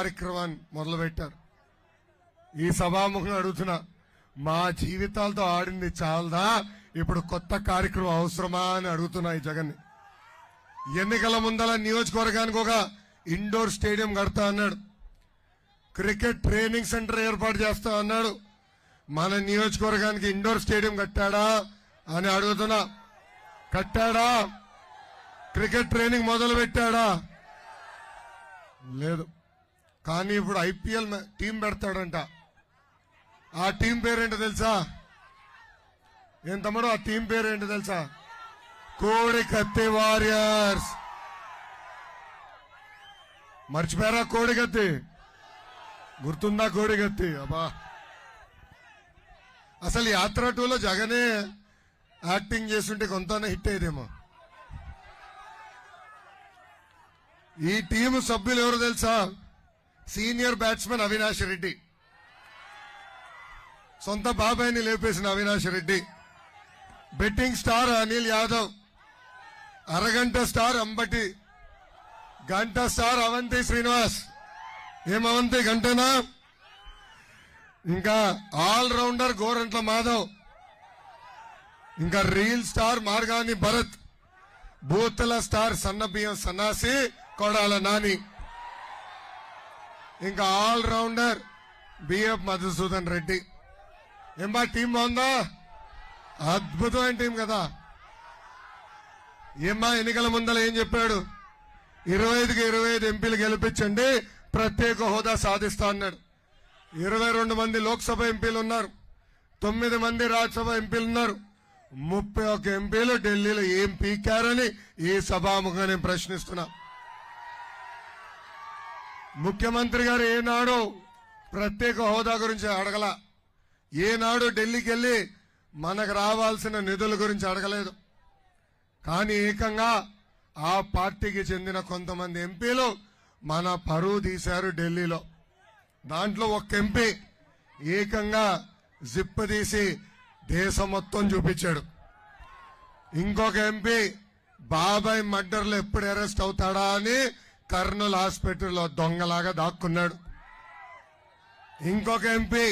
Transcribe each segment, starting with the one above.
కార్యక్రమాన్ని మొదలుపెట్టారు. ఈ సభాముఖం అడుగుతున్నా మా జీవితాలతో ఆడింది చాలదా? ఇప్పుడు కొత్త కార్యక్రమం అవసరమా అని అడుగుతున్నా ఈ జగన్ ఎన్నికల ముందల నియోజకవర్గానికి ఒక ఇండోర్ స్టేడియం కడతా అన్నాడు. క్రికెట్ ట్రైనింగ్ సెంటర్ ఏర్పాటు చేస్తా అన్నాడు. మన నియోజకవర్గానికి ఇండోర్ స్టేడియం కట్టాడా అని అడుగుతున్నా. కట్టాడా? క్రికెట్ ట్రైనింగ్ మొదలు పెట్టాడా లేదు. కానీ ఇప్పుడు ఐపీఎల్ టీం పెడతాడంట. ఆ టీం పేరేంటో తెలుసా? ఏం తమ్ముడు ఆ టీం పేరేంటో తెలుసా? కోడి కత్తి వారియర్స్. మర్చిపోయారా కోడి కత్తి? గుర్తుందా కోడి కత్తి? అబ్బా. అసలు యాత్ర టూలో జగనే యాక్టింగ్ చేస్తుంటే కొంత హిట్ అయ్యేదేమో. ఈ టీము సభ్యులు ఎవరు తెలుసా? Senior batsman Avinash Reddy. సొంత బాబాయిని లేపేసిన Avinash Reddy. Betting star Anil Yadav. అరగంట స్టార్ అంబటి. గంట స్టార్ అవంతి శ్రీనివాస్. ఏం అవంతి గంటనా? ఇంకా ఆల్ రౌండర్ గోరంట్ల మాధవ్. ఇంకా రీల్ స్టార్ మార్గాని భరత్. బూతల స్టార్ సన్నబియ్యం సన్నాసి కొడాల నాని. ఇంకా all rounder BF Madhusudan Reddy. ఏం బా టీం బాగుందా? అద్భుతమైన టీం కదా. ఏమ్మా ఎన్నికల ముందల ఏం చెప్పాడు? ఇరవై ఐదుకి ఇరవై ఐదు ఎంపీలు గెలిపించండి ప్రత్యేక హోదా సాధిస్తా అన్నాడు. ఇరవై రెండు మంది లోక్సభ ఎంపీలు ఉన్నారు తొమ్మిది మంది రాజ్యసభ ఎంపీలు ఉన్నారు ముప్పై ఒక్క ఎంపీలు ఢిల్లీలో ఏం పీకారని ఈ సభాముఖంగా నేను ప్రశ్నిస్తున్నా. ముఖ్యమంత్రి గారు ఏనాడు ప్రత్యేక హోదా గురించి అడగల. ఏనాడు ఢిల్లీకి వెళ్ళి మనకు రావాల్సిన నిధుల గురించి అడగలేదు. కానీ ఏకంగా ఆ పార్టీకి చెందిన కొంతమంది ఎంపీలు మన పరువు తీశారు ఢిల్లీలో. దాంట్లో ఒక ఎంపీ ఏకంగా జిప్ తీసి దేశం మొత్తం చూపించాడు. ఇంకొక ఎంపీ బాబాయ్ మర్డర్లు ఎప్పుడు అరెస్ట్ అవుతాడా అని కర్నూలు హాస్పిటల్లో దొంగలాగా దాక్కున్నాడు. ఇంకొక ఎంపీ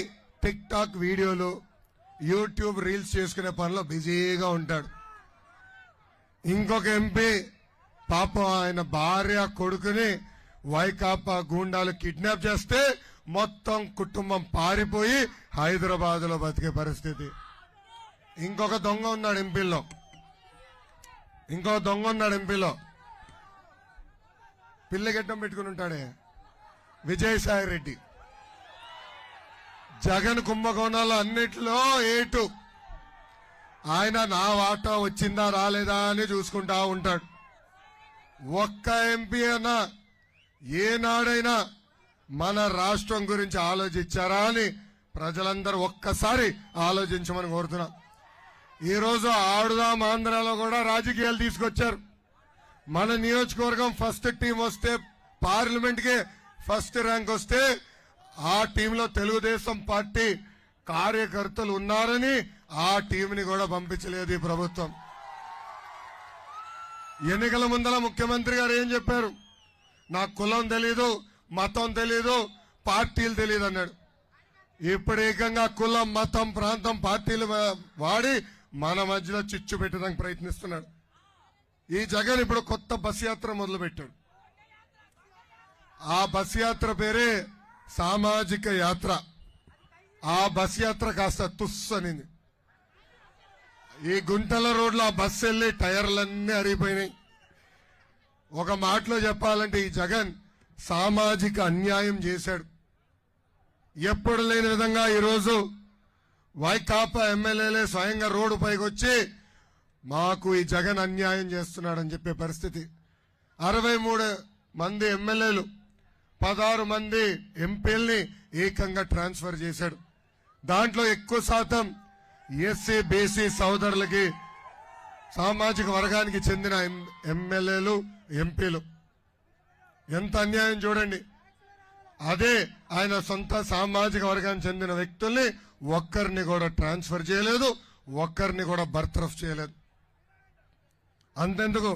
టిక్ టాక్ వీడియోలు యూట్యూబ్ రీల్స్ చేసుకునే పనిలో బిజీగా ఉంటాడు. ఇంకొక ఎంపీ పాపం ఆయన భార్య కొడుకుని వైకాపా గూండాలు కిడ్నాప్ చేస్తే మొత్తం కుటుంబం పారిపోయి హైదరాబాద్లో బతికే పరిస్థితి. ఇంకొక దొంగ ఉన్నాడు ఎంపీలో ఇంకొక దొంగ ఉన్నాడు ఎంపీలో. పిల్లగెట్టం పెట్టుకుని ఉంటాడే. విజయసాయి రెడ్డి. జగన్ కుంభకోణాలు అన్నిట్లో ఏటు. ఆయన నా వాటా వచ్చిందా రాలేదా అని చూసుకుంటా ఉంటాడు. ఒక్క ఎంపీ అయినా ఏనాడైనా మన రాష్ట్రం గురించి ఆలోచించారా అని ప్రజలందరూ ఒక్కసారి ఆలోచించమని కోరుతున్నా. ఈరోజు ఆడుదాం ఆంధ్రాలో కూడా రాజకీయాలు తీసుకొచ్చారు. మన నియోజకవర్గం ఫస్ట్ టీం వస్తే పార్లమెంట్కి ఫస్ట్ ర్యాంక్ వస్తే ఆ టీంలో తెలుగుదేశం పార్టీ కార్యకర్తలు ఉన్నారని ఆ టీంని కూడా పంపించలేదు ఈ ప్రభుత్వం. ఎన్నికల ముందల ముఖ్యమంత్రి గారు ఏం చెప్పారు? నాకు కులం తెలీదు మతం తెలీదు పార్టీలు తెలియదు అన్నాడు. ఇప్పుడు ఏకంగా కులం మతం ప్రాంతం పార్టీలు వాడి మన మధ్యలో చిచ్చు పెట్టడానికి ప్రయత్నిస్తున్నాడు. ఈ జగన్ ఇప్పుడు కొత్త బస్ యాత్ర మొదలుపెట్టాడు. ఆ బస్ యాత్ర పేరే సామాజిక యాత్ర. ఆ బస్ యాత్ర కాస్త తుస్ అనింది. ఈ గుంటల రోడ్లో ఆ బస్సు వెళ్ళి టైర్లన్నీ అరిగిపోయినాయి. ఒక మాటలో చెప్పాలంటే ఈ జగన్ సామాజిక అన్యాయం చేశాడు. ఎప్పుడు లేని విధంగా ఈరోజు వైకాపా ఎమ్మెల్యేలే స్వయంగా రోడ్డు పైకి వచ్చి మాకు ఈ జగన్ అన్యాయం చేస్తున్నాడని చెప్పే పరిస్థితి. అరవై మూడు మంది ఎమ్మెల్యేలు పదహారు మంది ఎంపీల్ని ఏకంగా ట్రాన్స్ఫర్ చేశాడు. దాంట్లో ఎక్కువ శాతం ఎస్సీ బీసీ సోదరులకి సామాజిక వర్గానికి చెందిన ఎం- ఎమ్మెల్యేలు ఎంపీలు. ఎంత అన్యాయం చూడండి. అదే ఆయన సొంత సామాజిక వర్గానికి చెందిన వ్యక్తుల్ని ఒక్కరిని కూడా ట్రాన్స్ఫర్ చేయలేదు ఒక్కరిని కూడా బర్తరఫ్ చేయలేదు. అంతెందుకు?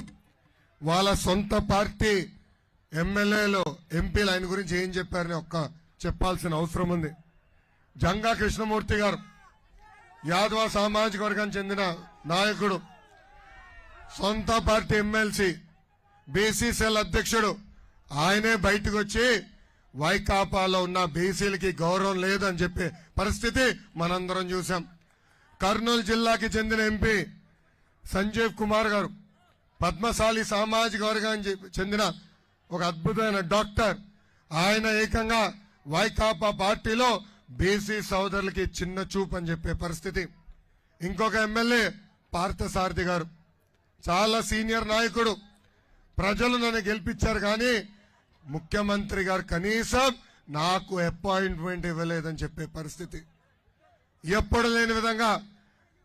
వాళ్ళ సొంత పార్టీ ఎమ్మెల్యేలు ఎంపీలు ఆయన గురించి ఏం చెప్పారని ఒక్క చెప్పాల్సిన అవసరం ఉంది. జంగా కృష్ణమూర్తి గారు యాదవ సామాజిక వర్గానికి చెందిన నాయకుడు సొంత పార్టీ ఎమ్మెల్సీ బీసీసీఎల్ అధ్యక్షుడు ఆయనే బయటకు వచ్చి వైకాపాలో ఉన్న బీసీలకి గౌరవం లేదని చెప్పే పరిస్థితి మనందరం చూసాం కర్నూలు జిల్లాకి చెందిన ఎంపీ సంజీవ్ కుమార్ గారు పద్మశాలి సామాజిక వర్గానికి చెందిన ఒక అద్భుతమైన డాక్టర్. ఆయన ఏకంగా వైకాపా పార్టీలో బీసీ సోదరులకి చిన్న చూపు అని చెప్పే పరిస్థితి. ఇంకొక ఎమ్మెల్యే పార్థసారథి గారు. చాలా సీనియర్ నాయకుడు. ప్రజలు నన్ను గెలిపించారు కానీ ముఖ్యమంత్రి గారు కనీసం నాకు అపాయింట్మెంట్ ఇవ్వలేదని చెప్పే పరిస్థితి. ఎప్పుడు లేని విధంగా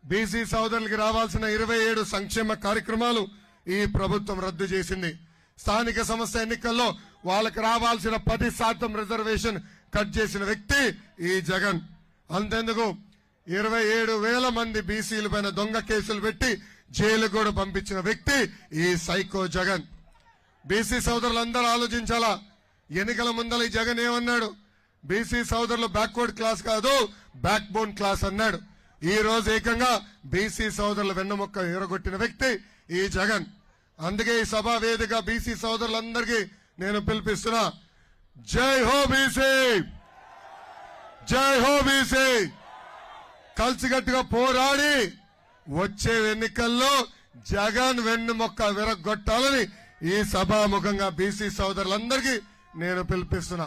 బీసీ సోదరులకి రావాల్సిన ఇరవై ఏడు సంక్షేమ కార్యక్రమాలు ఈ ప్రభుత్వం రద్దు చేసింది. స్థానిక సంస్థ ఎన్నికల్లో వాళ్ళకి రావాల్సిన పది శాతం రిజర్వేషన్ కట్ చేసిన వ్యక్తి ఈ జగన్. అంతెందుకు? ఇరవై ఏడు వేల మంది బీసీల పైన దొంగ కేసులు పెట్టి జైలు కూడా పంపించిన వ్యక్తి ఈ సైకో జగన్. బీసీ సోదరులందరూ ఆలోచించాలా? ఎన్నికల ముందల ఈ జగన్ ఏమన్నాడు? బీసీ సోదరులు బ్యాక్వర్డ్ క్లాస్ కాదు బ్యాక్ బోన్ క్లాస్ అన్నాడు. ఈ రోజు ఏకంగా బీసీ సోదరుల వెన్నముక్క ఎరగొట్టిన వ్యక్తి ఈ జగన్. అందుకే ఈ సభా వేదిక బీసీ సోదరులందరికీ నేను పిలిపిస్తున్నా. జై హో బీసీ! జై హో బీసీ! కలిసికట్టుగా పోరాడి వచ్చే ఎన్నికల్లో జగన్ వెన్నుమొక్క విరగొట్టాలని ఈ సభాముఖంగా బీసీ సోదరులందరికీ నేను పిలిపిస్తున్నా.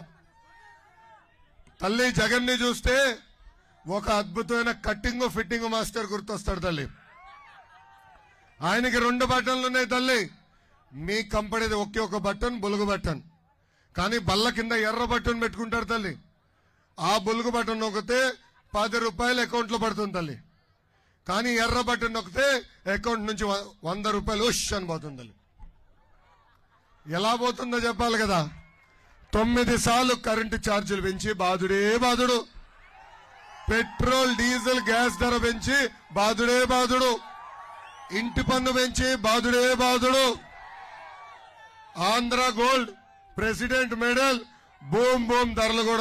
తల్లి జగన్ని చూస్తే ఒక అద్భుతమైన కట్టింగ్ ఫిట్టింగ్ మాస్టర్ గుర్తొస్తాడు తల్లి. ఆయనకి రెండు బటన్లు ఉన్నాయి తల్లి. మీ కంపెనీది ఒకే ఒక బటన్ బులుగు బటన్. కానీ బల్ల కింద ఎర్ర బటన్ పెట్టుకుంటారు తల్లి. ఆ బులుగు బటన్ నొక్కితే పది రూపాయలు అకౌంట్లో పడుతుంది తల్లి. కానీ ఎర్ర బటన్ నొక్కితే అకౌంట్ నుంచి వ- వంద రూపాయలు ఉష్ అని పోతుంది తల్లి. ఎలా పోతుందో చెప్పాలి కదా. తొమ్మిది సార్లు కరెంటు ఛార్జీలు పెంచి బాధుడే బాధుడు. పెట్రోల్ డీజిల్ గ్యాస్ ధర పెంచి బాధుడే బాధుడు. ఇంటి పన్ను పెంచి బాధుడే బాధుడు. Andhra gold president medal boom boom ధరలు కూడా